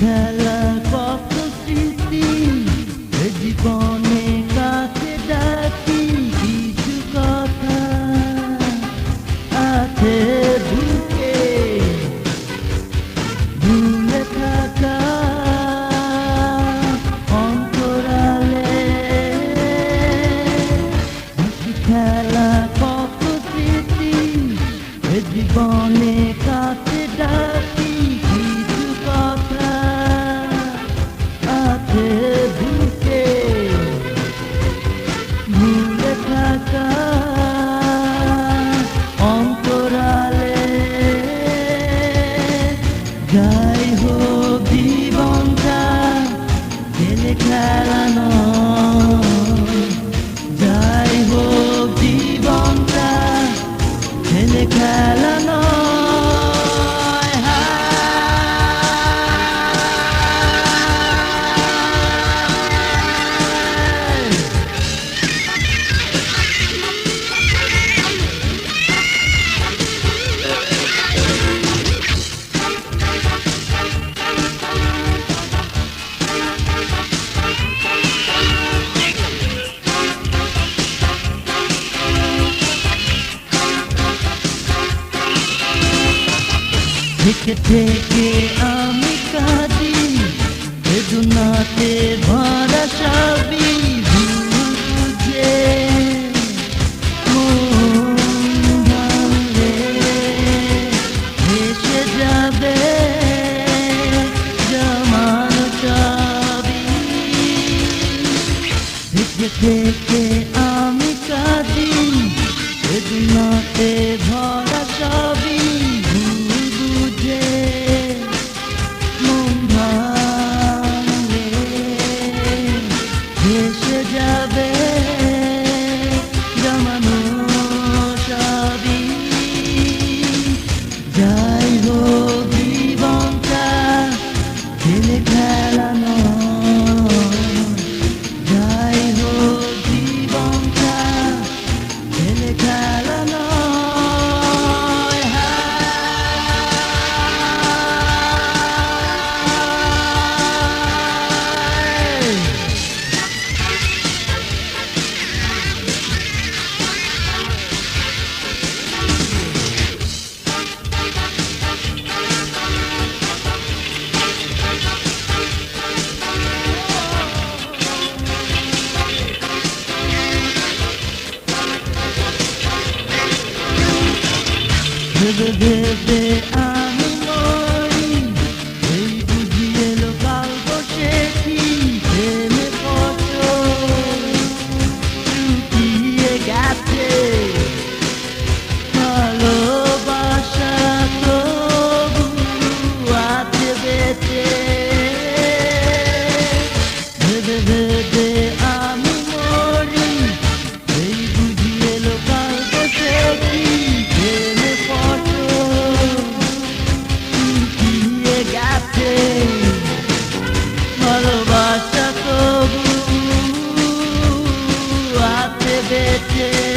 color থেকে থেকে আমি কাঁদি। বেদনাতে ভরা সাবি থেকে আমি কাঁদি। বেদনাতে ভরা Yes. ভেবে আমি মরি এই বুঝি এলো কাল বসে কি প্রেমে পচে গেছে yeah.